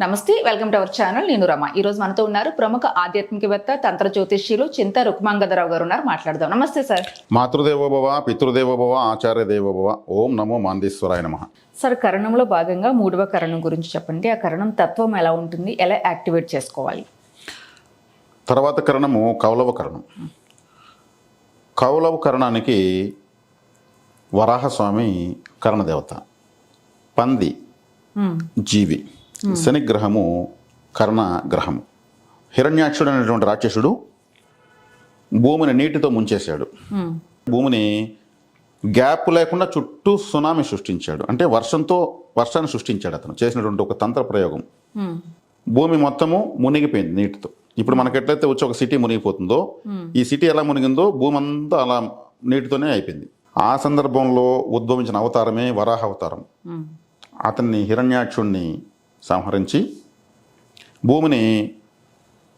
నమస్తే welcome to our channel. నేను రమ. ఈ రోజు మనతో ఉన్నారు ప్రముఖ ఆధ్యాత్మికవేత్త తంత్ర జ్యోతిష్యులు చింత రుక్మాంగదరావు గారు ఉన్నారు. మాట్లాడదాం. నమస్తే సార్ మాతృదేవోభవ పితృదేవోభవ ఆచార్య దేవోభవ ఓం నమో మాందీశ్వరాయ నమ. సార్ కరణంలో భాగంగా మూడవ కరణం గురించి చెప్పండి. ఆ కరణం తత్వం ఎలా ఉంటుంది? ఎలా యాక్టివేట్ చేసుకోవాలి? తర్వాత కరణము కౌలవ కరణం. కౌలవ కరణానికి వరాహస్వామి కరణదేవత. పంది. మ్మ్. జీవి. శని గ్రహము కర్ణ గ్రహము. హిరణ్యాక్షుడు అనేటువంటి రాక్షసుడు భూమిని నీటితో ముంచేశాడు. భూమిని గ్యాప్ లేకుండా చుట్టూ సునామీ సృష్టించాడు. అంటే వర్షంతో వర్షాన్ని సృష్టించాడు అతను. చేసినటువంటి ఒక తంత్ర ప్రయోగం. భూమి మొత్తము మునిగిపోయింది నీటితో. ఇప్పుడు మనకి ఎట్లయితే వచ్చి ఒక సిటీ మునిగిపోతుందో ఈ సిటీ ఎలా మునిగిందో భూమి అంతా అలా నీటితోనే అయిపోయింది. ఆ సందర్భంలో ఉద్భవించిన అవతారమే వరాహ అవతారం. అతన్ని హిరణ్యాక్షుణ్ణి సంహరించి భూమిని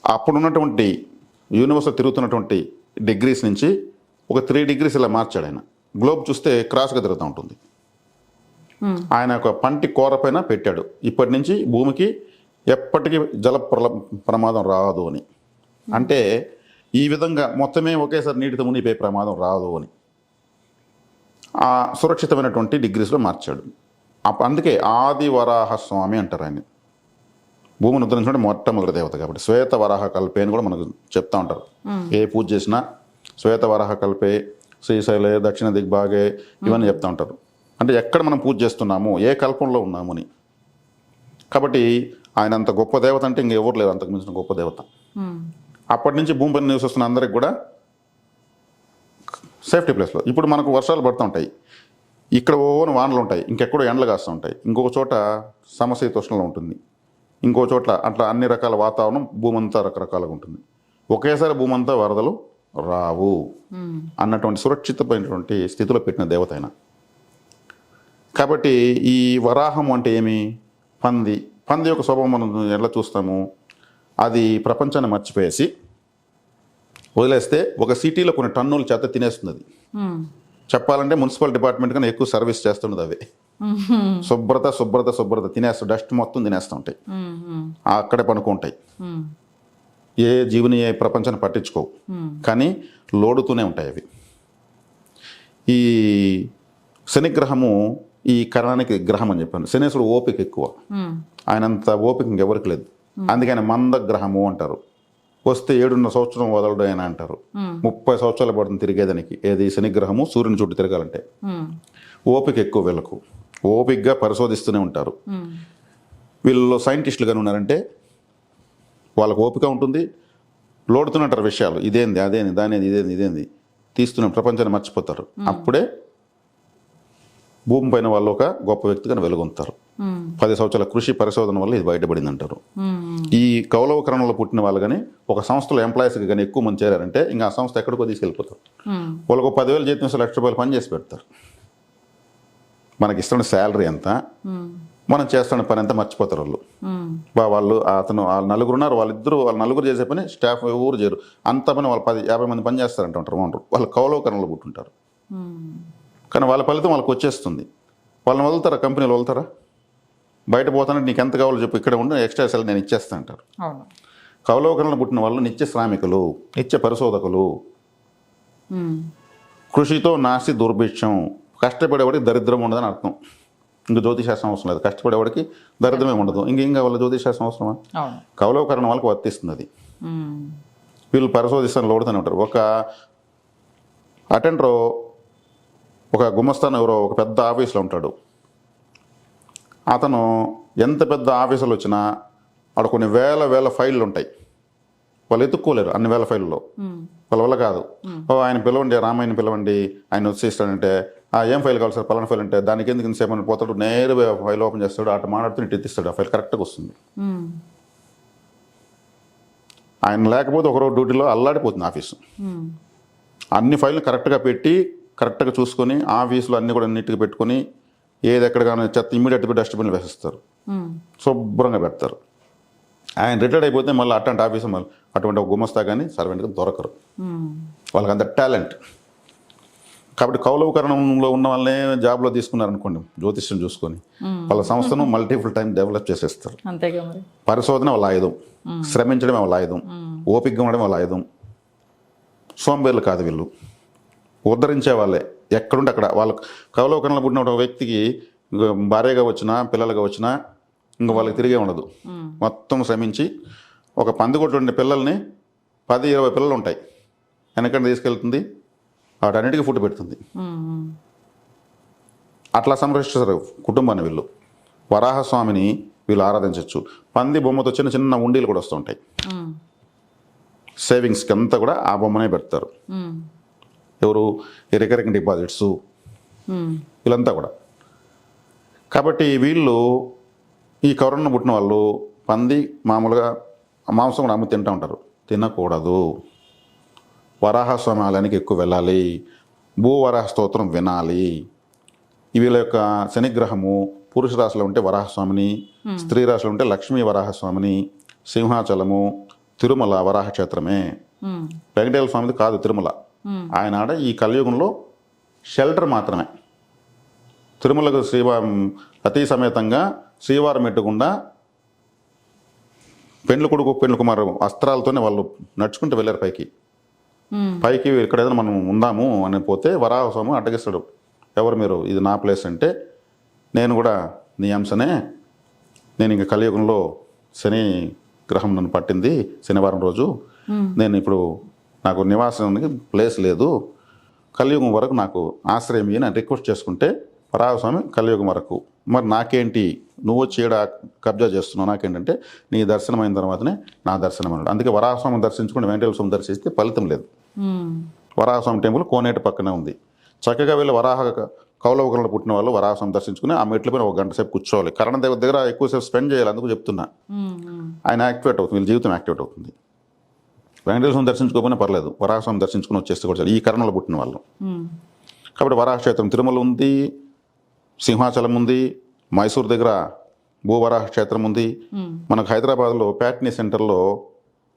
అప్పుడున్నటువంటి యూనివర్స్లో తిరుగుతున్నటువంటి డిగ్రీస్ నుంచి ఒక త్రీ డిగ్రీస్ ఇలా మార్చాడు ఆయన. గ్లోబ్ చూస్తే క్రాస్గా తిరుగుతూ ఉంటుంది. ఆయన ఒక పంటి కూర పైన పెట్టాడు. ఇప్పటి నుంచి భూమికి ఎప్పటికీ జల ప్రమాదం రాదు అని. అంటే ఈ విధంగా మొత్తమే ఒకేసారి నీటితో మునిగిపోయే ప్రమాదం రాదు అని. ఆ సురక్షితమైనటువంటి డిగ్రీస్లో మార్చాడు. అందుకే ఆది వరాహ స్వామి అంటారు ఆయన భూమిని ఉద్ధరించిన మొట్టమొదటి దేవత కాబట్టి శ్వేత వరాహ కల్పే అని కూడా మనకు చెప్తా ఉంటారు. ఏ పూజ చేసినా శ్వేత వరాహ కల్పే శ్రీశైలే దక్షిణ దిగ్భాగే ఇవన్నీ చెప్తా ఉంటారు. అంటే ఎక్కడ మనం పూజ చేస్తున్నాము ఏ కల్పంలో ఉన్నాము అని. కాబట్టి ఆయన అంత గొప్ప దేవత అంటే ఇంకెవరు లేరు అంతకు మించిన గొప్ప దేవత. అప్పటి నుంచి భూమి పైన నివసిస్తున్న అందరికి కూడా సేఫ్టీ ప్లేస్లో ఇప్పుడు మనకు వర్షాలు పడుతూ ఉంటాయి. ఇక్కడ ఓన్ వానలు ఉంటాయి ఇంకెక్కడో ఎండలు కాస్తూ ఉంటాయి. ఇంకొక చోట సమశీతోష్ణంలో ఉంటుంది. ఇంకో చోట్ల అట్లా అన్ని రకాల వాతావరణం భూమి అంతా రకరకాలుగా ఉంటుంది. ఒకేసారి భూమి అంతా వరదలు రావు మ్మ్. అన్నటువంటి సురక్షితమైనటువంటి స్థితిలో పెట్టిన దేవత ఆయన. కాబట్టి ఈ వరాహం అంటే ఏమి? పంది. పంది యొక్క స్వభావం మనం ఎలా చూస్తాము? అది ప్రపంచాన్ని మర్చిపోయేసి వదిలేస్తే ఒక సిటీలో కొన్ని టన్నుల చేత తినేస్తుంది అది మ్మ్. చెప్పాలంటే మున్సిపల్ డిపార్ట్మెంట్ కన్నా ఎక్కువ సర్వీస్ చేస్తున్నది అవి. శుభ్రత శుభ్రత శుభ్రత తినేస్తూ డస్ట్ మొత్తం తినేస్తూ ఉంటాయి మ్మ్. మ్మ్. అక్కడే పనుకుంటాయి. ఏ జీవుని ఏ ప్రపంచాన్ని పట్టించుకోవు. కానీ లోడుతూనే ఉంటాయి అవి ఈ శనిగ్రహము ఈ కరణానికి గ్రహం అని చెప్పాను శనేశ్వరుడు ఓపిక ఎక్కువ. ఆయనంత ఓపిక ఇంకెవరికి లేదు అందుకని మంద గ్రహము అంటారు వస్తే ఏడున్నర సంవత్సరం వదలడు ఆయన అంటారు. ముప్పై సంవత్సరాలు పడుతుంది తిరిగేదానికి. ఏది శనిగ్రహము సూర్యుని చుట్టూ తిరగాలంటే. ఓపిక ఎక్కువ వీళ్ళకు. ఓపికగా పరిశోధిస్తూనే ఉంటారు. మ్మ్. వీళ్ళలో సైంటిస్టులు కానీ ఉన్నారంటే వాళ్ళకు ఓపిక ఉంటుంది. లోడుతున్నట్టారు విషయాలు. ఇదేంది అదేంది దానేది ఇదేంది ఇదేంది. తీస్తున్న ప్రపంచాన్ని మర్చిపోతారు. అప్పుడే భూమి పైన వాళ్ళు ఒక గొప్ప వ్యక్తిగా వెలుగొంతారు. పది సంవత్సరాల కృషి పరిశోధన వల్ల ఇది బయటపడింది అంటారు. ఈ కౌలవ కరణంలో పుట్టిన వాళ్ళు కానీ ఒక సంస్థలో ఎంప్లాయీస్కి కానీ ఎక్కువ మంది చేరారంటే ఇంకా ఆ సంస్థ ఎక్కడికో తీసుకెళ్ళిపోతారు. వాళ్ళకు పదివేలు జీతం లక్ష రూపాయలు పని చేసి పెడతారు. మనకి ఇస్తున్న శాలరీ ఎంత. మనం చేస్తున్న పని ఎంత? మర్చిపోతారు వాళ్ళు. వాళ్ళు అతను వాళ్ళు నలుగురు ఉన్నారు వాళ్ళిద్దరు వాళ్ళ నలుగురు చేసే పని స్టాఫ్ ఊరు చేయరు. అంత పని వాళ్ళు పది యాభై మంది పని చేస్తారంట ఉంటారు వాళ్ళు వాళ్ళు కౌలవకరణలో పుట్టుంటారు. కానీ వాళ్ళ ఫలితం వాళ్ళకి వచ్చేస్తుంది. వాళ్ళని వదులుతారా? కంపెనీలు వదులుతారా? బయట పోతానంటే నీకు ఎంత కావాలో చెప్పు. ఇక్కడ ఉండి ఎక్స్ట్రా సెల్ నేను ఇచ్చేస్తా అంటారు. అవును. కౌలవకరణలో పుట్టిన వాళ్ళు నిత్య శ్రామికులు నిత్య పరిశోధకులు. కృషితో నాస్తి దుర్భిక్షం. కష్టపడేవాడికి దరిద్రం ఉండదని అర్థం. ఇంక జ్యోతిశాస్త్రం అవసరం లేదు. కష్టపడేవాడికి దరిద్రమే ఉండదు. ఇంక ఇంకా వాళ్ళ జ్యోతిశాస్త్రం అవసరమా? కౌలవకరణ వాళ్ళకి వర్తిస్తుంది అది. వీళ్ళు పరిశోధిస్తాను లోడుతూనే ఉంటారు. ఒక అటెండర్ ఒక గుమస్తాను ఎవరో ఒక పెద్ద ఆఫీస్లో ఉంటాడు. అతను ఎంత పెద్ద ఆఫీసులు వచ్చినా అక్కడ కొన్ని వేల వేల ఫైళ్ళు ఉంటాయి. వాళ్ళు ఎత్తుక్కోలేరు అన్ని వేల ఫైళ్ళలో. వాళ్ళ వల్ల కాదు. ఓ ఆయన పిలవండి రామాయణ పిలవండి ఆయన వచ్చేస్తాడంటే ఆ ఏం ఫైల్ కావాలి సార్? పలానా ఫైల్ అంటే దానికి ఎందుకు ఇంతసేపు పోతాడు నేరుగా ఫైల్ ఓపెన్ చేస్తాడు అటు మాట్లాడుతూ ఇటు ఎత్తిస్తాడు ఆ ఫైల్ కరెక్ట్గా వస్తుంది. ఆయన లేకపోతే ఒకరోజు డ్యూటీలో అల్లాడిపోతుంది ఆఫీసు. అన్ని ఫైల్ని కరెక్ట్గా పెట్టి కరెక్ట్గా చూసుకొని ఆఫీసులో అన్ని కూడా నీట్గా పెట్టుకొని ఏది ఎక్కడ కానీ చెత్త ఇమీడియట్గా డస్ట్బిన్లు వేసేస్తారు. శుభ్రంగా పెడతారు. ఆయన రిటైర్డ్ అయిపోతే మళ్ళీ అట్లాంటి ఆఫీసు మళ్ళీ అటువంటి ఒక గుమస్తా కానీ సర్వెంట్గా దొరకరు. వాళ్ళకి అంత టాలెంట్ కాబట్టి కౌలవకరణంలో ఉన్న వాళ్ళనే జాబ్లో తీసుకున్నారనుకోండి జ్యోతిష్యం చూసుకొని వాళ్ళ సంస్థను మల్టిపుల్ టైం డెవలప్ చేసేస్తారు. పరిశోధన వాళ్ళ ఆయుధం శ్రమించడం వాళ్ళ ఆయుధం ఓపికగా ఉండడం వాళ్ళ ఆయుధం. సోంబేర్లు కాదు వీళ్ళు. ఉద్ధరించే వాళ్ళే. ఎక్కడుంటే అక్కడ. వాళ్ళ కవలోకరణలో పుట్టిన ఒక వ్యక్తికి భార్యగా వచ్చినా పిల్లలుగా వచ్చినా ఇంక వాళ్ళకి తిరిగే ఉండదు. మొత్తం శ్రమించి ఒక పందికొట్టు ఉండే పిల్లల్ని పది ఇరవై పిల్లలు ఉంటాయి వెనకంటే తీసుకెళ్తుంది. వాటన్నిటికీ ఫుడ్ పెడుతుంది. అట్లా సంరక్షిస్తారు కుటుంబాన్ని వీళ్ళు. వరాహస్వామిని వీళ్ళు ఆరాధించవచ్చు పంది బొమ్మతో చిన్న చిన్న ఉండీలు కూడా వస్తుంటాయి. సేవింగ్స్కి అంతా కూడా ఆ బొమ్మనే పెడతారు. ఎవరు రికరింగ్ డిపాజిట్స్. వీళ్ళంతా కూడా. కాబట్టి వీళ్ళు ఈ కరోనా పుట్టిన వాళ్ళు పంది మామూలుగా మాంసం కూడా అమ్మి తింటూ ఉంటారు. తినకూడదు. వరాహస్వామి ఆలయానికి ఎక్కువ వెళ్ళాలి. భూవరాహ స్తోత్రం వినాలి. వీళ్ళ యొక్క శనిగ్రహము పురుష రాశిలో ఉంటే వరాహస్వామిని స్త్రీ రాశిలో ఉంటే లక్ష్మీ వరాహస్వామిని సింహాచలము తిరుమల వరాహ క్షేత్రమే వెంకటేశ్వర స్వామిది కాదు తిరుమల. ఆయన ఆడ ఈ కలియుగంలో షెల్టర్ మాత్రమే. తిరుమలకు శ్రీవా అతి సమేతంగా శ్రీవారం ఎట్టకుండా పెండ్లు కొడుకు పెండ్లు కుమారు అస్త్రాలతోనే వాళ్ళు నడుచుకుంటూ వెళ్ళారు పైకి. పైకి ఇక్కడ ఏదైనా మనం ఉందాము అని పోతే వరాహస్వామి అడ్డగిస్తాడు. ఎవరు మీరు? ఇది నా ప్లేస్ అంటే నేను కూడా నీ అంశనే. నేను ఇంక కలియుగంలో శని గ్రహం నన్ను పట్టింది శనివారం రోజు. నేను ఇప్పుడు నాకు నివాసానికి ప్లేస్ లేదు. కలియుగం వరకు నాకు ఆశ్రయం ఇయ్యి అని రిక్వెస్ట్ చేసుకుంటే వరాహస్వామి కలియుగం వరకు. మరి నాకేంటి? నువ్వు చీడ కబ్జా చేస్తున్నావు. నాకేంటంటే నీ దర్శనం అయిన తర్వాతనే నా దర్శనం అన్నాడు. అందుకే వరాహస్వామిని దర్శించుకుంటే వెంకటేశ్వర స్వామి దర్శిస్తే ఫలితం లేదు. వరాహస్వామి టెంపుల్ కోనేటి పక్కనే ఉంది. చక్కగా వెళ్ళి వరాహ కౌలవకరంలో పుట్టిన వాళ్ళు వరాహస్వామి దర్శించుకుని ఆ మెట్ల పైన ఒక గంట సేపు కూర్చోవాలి. కరణం దగ్గర దగ్గర ఎక్కువసేపు స్పెండ్ చేయాలి అందుకు చెప్తున్నా. ఆయన యాక్టివేట్ అవుతుంది. వీళ్ళ జీవితం యాక్టివేట్ అవుతుంది. వెంకటేశ్వర దర్శించుకోకపోయినా పర్లేదు. వరాహస్వామి దర్శించుకుని వచ్చేస్తే కూడా చాలు. ఈ కరణంలో పుట్టిన వాళ్ళు. కాబట్టి వరాహ క్షేత్రం తిరుమల ఉంది సింహాచలం ఉంది మైసూర్ దగ్గర భూవరాహ క్షేత్రం ఉంది. మనకు హైదరాబాద్లో ప్యాట్నీ సెంటర్లో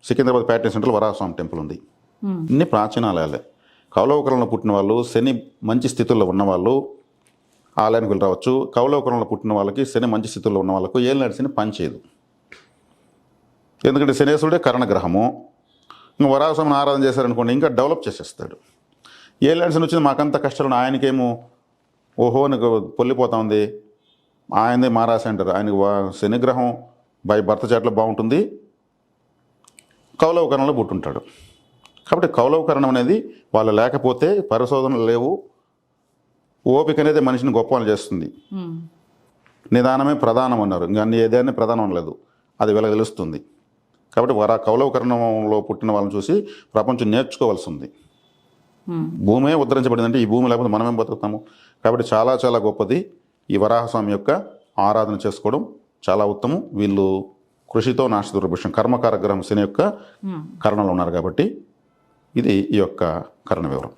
సికింద్రాబాద్ ప్యాట్నీ సెంటర్లో వరాహస్వామి టెంపుల్ ఉంది. ఇన్ని ప్రాచీన ఆలయాలే కౌలవకరంలో పుట్టిన వాళ్ళు శని మంచి స్థితిలో ఉన్నవాళ్ళు ఆలయానికి వెళ్ళి రావచ్చు. కౌలవకరంలో పుట్టిన వాళ్ళకి శని మంచి స్థితిలో ఉన్న వాళ్ళకు ఏలినాటి శని పనిచేయదు. ఎందుకంటే శనేశ్వరుడే కరణగ్రహము. ఇంకా వరాహస్వామిని ఆరాధన చేశారనుకోండి ఇంకా డెవలప్ చేసేస్తాడు. ఏలినాటి శని వచ్చింది మాకంత కష్టాలు ఆయనకేమో ఓహో నీకు పొల్లిపోతా ఉంది ఆయనదే మారాసి అంటారు. ఆయనకు శనిగ్రహం బై భర్త చేట్లో బాగుంటుంది. కౌలవకరణలో పుట్టుంటాడు. కాబట్టి కౌలవకరణం అనేది వాళ్ళు లేకపోతే పరిశోధనలు లేవు. ఓపిక అనేది మనిషిని గొప్ప చేస్తుంది. నిదానమే ప్రధానం అన్నారు. ఇంకా ఏదైనా ప్రధానం లేదు. అది వీళ్ళకి తెలుస్తుంది. కాబట్టి వారు ఆ కౌలవకరణంలో పుట్టిన వాళ్ళని చూసి ప్రపంచం నేర్చుకోవాల్సి ఉంది. భూమే ఉద్ధరించబడిందంటే ఈ భూమి లేకపోతే మనమేం బతుకుతాము కాబట్టి చాలా చాలా గొప్పది ఈ వరాహస్వామి యొక్క ఆరాధన చేసుకోవడం చాలా ఉత్తమం వీళ్ళు కృషితో నాశ దుర్భిషం కర్మకార గ్రహం శని యొక్క. కరణంలో ఉన్నారు కాబట్టి ఇది ఈ యొక్క కరణ వివరం